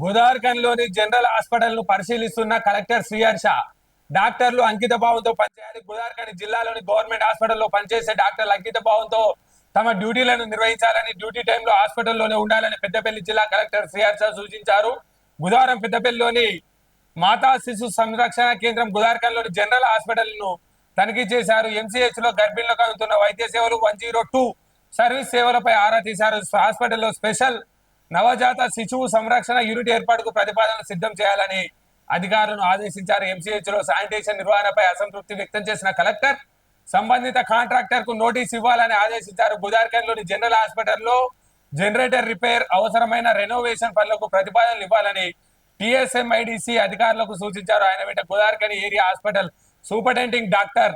గుదార్ఖండ్లోని general హాస్పిటల్ను పరిశీలిస్తున్న collector Sriharsha డాక్టర్లు అంకిత భావంతో పనిచేయాలి. గుదార్ఖండ్ జిల్లాలోని గవర్నమెంట్ హాస్పిటల్లో పనిచేసే డాక్టర్లు అంకిత భావంతో తమ డ్యూటీలను నిర్వహించాలని డ్యూటీ టైంలో హాస్పిటల్లోనే ఉండాలని పెద్దపల్లి జిల్లా కలెక్టర్ శ్రీహర్ష సూచించారు. బుధవారం పెద్దపల్లిలోని మాతా శిశు సంరక్షణ కేంద్రం గుదార్ఖండ్లోని జనరల్ హాస్పిటల్ను తనిఖీ చేశారు. ఎంసీహెచ్లో గర్భిణులకు అందుతున్న వైద్య సేవలు వన్ జీరో టూ సర్వీస్ సేవలపై ఆరా తీశారు. హాస్పిటల్లో స్పెషల్ నవజాత శిశువు సంరక్షణ యూనిట్ ఏర్పాటుకు ప్రతిపాదనలు సిద్ధం చేయాలని అధికారులను ఆదేశించారు. ఎంసీహెచ్లో శానిటేషన్ నిర్వహణపై అసంతృప్తి వ్యక్తం చేసిన కలెక్టర్ సంబంధిత కాంట్రాక్టర్కు నోటీస్ ఇవ్వాలని ఆదేశించారు. బుధార్ఖండ్లోని జనరల్ హాస్పిటల్లో జనరేటర్ రిపేర్ అవసరమైన రెనోవేషన్ పనులకు ప్రతిపాదనలు ఇవ్వాలని టిఎస్ఎంఐడిసి అధికారులకు సూచించారు. ఆయన వెంట Budharkhand area hospital superintending doctor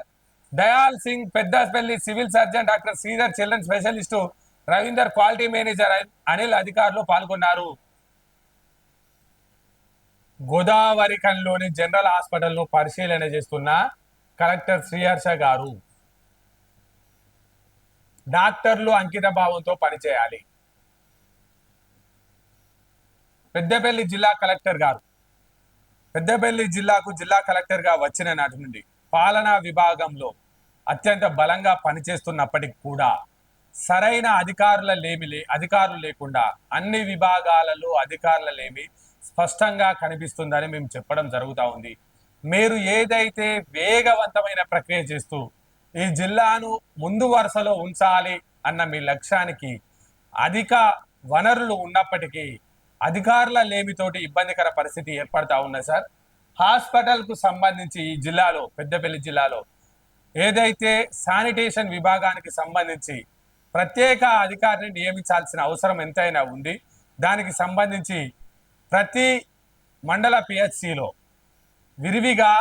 Dayal Singh Peddapalli civil surgeon doctor Sridhar children specialist Ravinder quality manager Anil అధికారులు పాల్గొన్నారు. గోదావరికంలోని జనరల్ హాస్పిటల్ను పరిశీలన చేస్తున్న కలెక్టర్ శ్రీహర్ష గారు. డాక్టర్లు అంకిత భావంతో పనిచేయాలి. పెద్దపల్లి జిల్లా కలెక్టర్ గారు. పెద్దపల్లి జిల్లాకు జిల్లా కలెక్టర్గా వచ్చిన నాటి నుండి పాలనా విభాగంలో అత్యంత బలంగా పనిచేస్తున్నప్పటికి కూడా సరైన అధికారుల లేమి లే అధికారులు లేకుండా అన్ని విభాగాలలో అధికారుల లేమి స్పష్టంగా కనిపిస్తుందని మేము చెప్పడం జరుగుతూ ఉంది. మీరు ఏదైతే వేగవంతమైన ప్రక్రియ చేస్తూ ఈ జిల్లాను ముందు వరుసలో ఉంచాలి అన్న మీ లక్ష్యానికి అధిక వనరులు ఉన్నప్పటికీ అధికారుల లేమితోటి ఇబ్బందికర పరిస్థితి ఏర్పడతా ఉన్నది సార్? హాస్పిటల్కు సంబంధించి ఈ జిల్లాలో పెద్దపల్లి జిల్లాలో ఏదైతే శానిటేషన్ విభాగానికి సంబంధించి ప్రత్యేక అధికారిని నియమించాల్సిన అవసరం ఎంతైనా ఉంది. దానికి సంబంధించి ప్రతి మండల పిహెచ్సిలో విరివిగా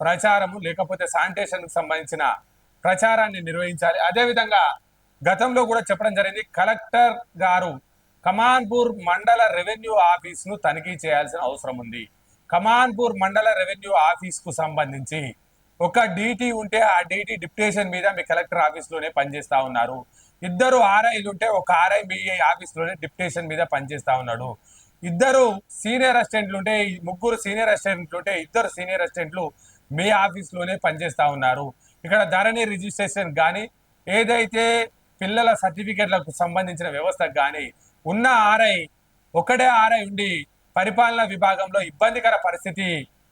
ప్రచారము లేకపోతే శానిటేషన్కు సంబంధించిన ప్రచారాన్ని నిర్వహించాలి. అదేవిధంగా గతంలో కూడా చెప్పడం జరిగింది కలెక్టర్ గారు కమాన్పూర్ మండల రెవెన్యూ ఆఫీస్ను తనిఖీ చేయాల్సిన అవసరం ఉంది. కమాన్పూర్ మండల రెవెన్యూ ఆఫీస్కు సంబంధించి ఒక డీటీ ఉంటే ఆ డీటీ డిప్యుటేషన్ మీద మీ కలెక్టర్ ఆఫీస్లోనే పనిచేస్తా ఉన్నారు. ఇద్దరు ఆర్ఐలు ఉంటే ఒక ఆర్ఐ బిఐ ఆఫీస్లోనే డిప్యుటేషన్ మీద పనిచేస్తా ఉన్నాడు. ఇద్దరు సీనియర్ అసిస్టెంట్లు ఉంటే ఈ ముగ్గురు సీనియర్ అసిస్టెంట్లు ఉంటే ఇద్దరు సీనియర్ అసిస్టెంట్లు మీ ఆఫీస్లోనే పనిచేస్తూ ఉన్నారు. ఇక్కడ ధరణి రిజిస్ట్రేషన్ కానీ ఏదైతే పిల్లల సర్టిఫికెట్లకు సంబంధించిన వ్యవస్థ కానీ ఉన్న ఆర్ఐ ఒకటే ఆర్ఐ ఉండి పరిపాలన విభాగంలో ఇబ్బందికర పరిస్థితి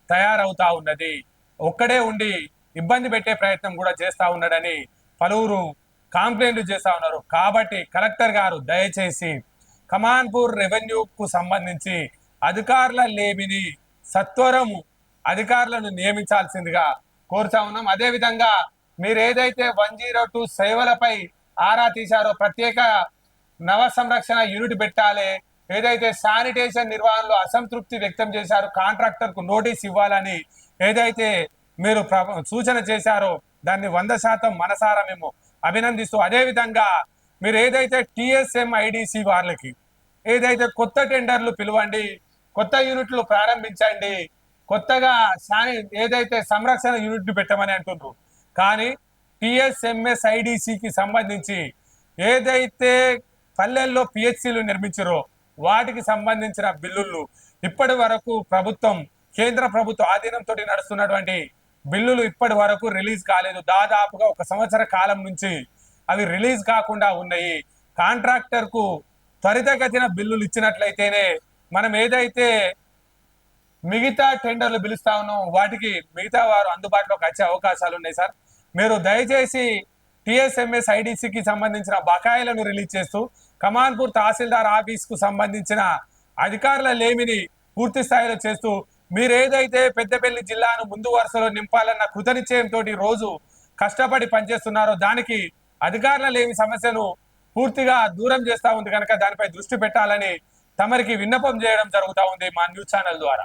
తయారవుతా ఉన్నది. ఒక్కడే ఉండి ఇబ్బంది పెట్టే ప్రయత్నం కూడా చేస్తూ ఉన్నాడని పలువురు కంప్లైంట్లు చేస్తా ఉన్నారు. కాబట్టి కలెక్టర్ గారు దయచేసి కమాన్పూర్ రెవెన్యూకు సంబంధించి అధికారుల లేమిని సత్వరము అధికారులను నియమించాల్సిందిగా కోరుతా ఉన్నాం. అదేవిధంగా మీరు ఏదైతే వన్ జీరో టూ సేవలపై ఆరా తీశారో ప్రత్యేక నవ సంరక్షణ యూనిట్ పెట్టాలి. ఏదైతే శానిటేషన్ నిర్వహణలో అసంతృప్తి వ్యక్తం చేశారో కాంట్రాక్టర్కు నోటీస్ ఇవ్వాలని ఏదైతే మీరు సూచన చేశారో దాన్ని వంద శాతం మనసారా మేము అభినందిస్తూ అదే విధంగా మీరు ఏదైతే టిఎస్ఎం ఐడిసి వాళ్ళకి ఏదైతే కొత్త టెండర్లు పిలవండి కొత్త యూనిట్లు ప్రారంభించండి కొత్తగా శాని ఏదైతే సంరక్షణ యూనిట్ పెట్టమని అంటున్నారు కానీ టిఎస్ఎంఎస్ ఐడిసికి సంబంధించి ఏదైతే పల్లెల్లో పిహెచ్సిలు నిర్మించారో వాటికి సంబంధించిన బిల్లులు ఇప్పటి వరకు ప్రభుత్వం కేంద్ర ప్రభుత్వ ఆధీనంతో నడుస్తున్నటువంటి బిల్లులు ఇప్పటి వరకు రిలీజ్ కాలేదు. దాదాపుగా ఒక సంవత్సర కాలం నుంచి అవి రిలీజ్ కాకుండా ఉన్నాయి. కాంట్రాక్టర్కు త్వరితగతిన బిల్లులు ఇచ్చినట్లయితేనే మనం ఏదైతే మిగతా టెండర్లు పిలుస్తా ఉన్నాం వాటికి మిగతా వారు అందుబాటులోకి వచ్చే అవకాశాలు ఉన్నాయి సార్. మీరు దయచేసి టిఎస్ఎంఎస్ ఐడిసికి సంబంధించిన బకాయిలను రిలీజ్ చేస్తూ కమాన్పూర్ తహసీల్దార్ ఆఫీస్కు సంబంధించిన అధికారుల లేమిని పూర్తి స్థాయిలో చేస్తూ మీరు ఏదైతే పెద్దపల్లి జిల్లాను ముందు వరుసలో నింపాలన్న కృతనిశ్చయంతో రోజు కష్టపడి పనిచేస్తున్నారో దానికి అధికారుల లేని సమస్యను పూర్తిగా దూరం చేస్తా ఉంది కనుక దానిపై దృష్టి పెట్టాలని తమరికి విన్నపం చేయడం జరుగుతా ఉంది మా న్యూస్ ఛానల్ ద్వారా.